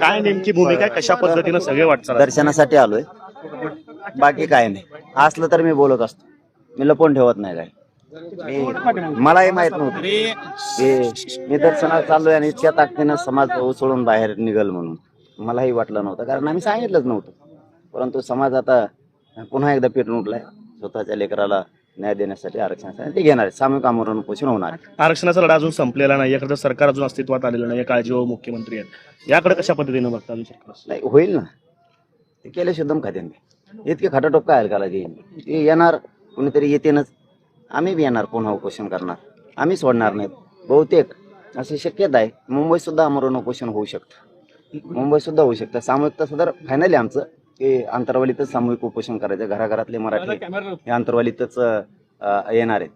काय नेमकी भूमिका आहे? कशा पद्धतीनं सगळे वाटचाल दर्शनासाठी आलोय. बाकी काय नाही. असलं तर मी बोलत असतो. मी लपवून ठेवत नाही काय मी मलाही माहीत नव्हतं. की मी दर्शनाला चाललोय आणि इतक्या ताकदीनं समाज उसळून बाहेर निघल म्हणून. मलाही वाटलं नव्हतं. कारण आम्ही सांगितलंच नव्हतं. परंतु समाज आता पुन्हा एकदा पेटून उठलाय. स्वतःच्या लेकराला न्याय देण्यासाठी आरक्षणासाठी ते घेणार आहे. सामूहिक आमरण पोषण होणार आहे. आरक्षणाचा लढा अजून संपलेला नाही. एखादं सरकार अजून अस्तित्वात आलेलं नाही काळजी व मुख्यमंत्री आहेत. याकडे कशा पद्धतीनं बघता अजून सरकार? नाही होईल ना. ते केले शुद्धम खात्याने. इतके खटाटोप काय हलकाला देईन? ते येणार कुणीतरी येतेनच. आम्ही बी येणार पुन्हा उपोषण करणार. आम्ही सोडणार नाहीत. बहुतेक अशी शक्यता आहे. मुंबईत सुद्धा आमरण उपोषण होऊ शकतं. मुंबईत सुद्धा होऊ शकतं. सामूहिक तसं तर फायनल आमचं. की अंतरवालीतच सामूहिक उपोषण करायचं. घराघरातले मराठी हे अंतरवालीतच अं, येणार आहेत.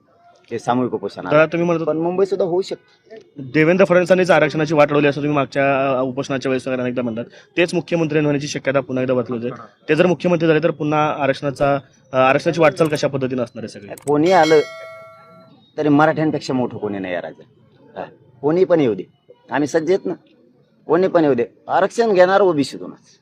ते सामूहिक उपोषण दादा तुम्ही म्हणत पण मुंबईत सुद्धा होऊ शकतं देवेंद्र फडणवीसांनीच आरक्षणाची वाट लावली असं तुम्ही मागच्या अं, उपोषणाच्या वेळेस अनेकदा म्हणतात. तेच मुख्यमंत्री होण्याची शक्यता पुन्हा एकदा आहे. ते जर मुख्यमंत्री झाले तर पुन्हा आरक्षणाचा अं, आरक्षणाची वाटचाल कशा पद्धतीनं असणार आहे सगळे? कोणी आलं तरी मराठ्यांपेक्षा मोठं कोणी नाही या राज्यात. हा. कोणी पण येऊ दे. आम्ही सज्ज आहेत ना. कोणी पण येऊ दे. आरक्षण घेणार ओबीसीतूनच हा.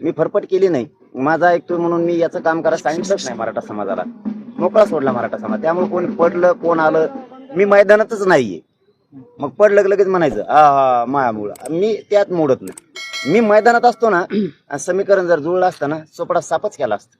मी फरफट केली नाही. माझा ऐकतोय म्हणून मी याचं काम करायला सांगितलंच नाही मराठा समाजाला. मोकळा सोडला मराठा समाज. त्यामुळे कोण पडलं कोण आलं मी मैदानातच नाहीये. मग पडलं लगेच म्हणायचं आ हा मायामुळं मी त्यात मोडत नाही. मी मैदानात असतो ना आणि समीकरण जर जुळलं असतं ना चोपडा सापच केला असतं.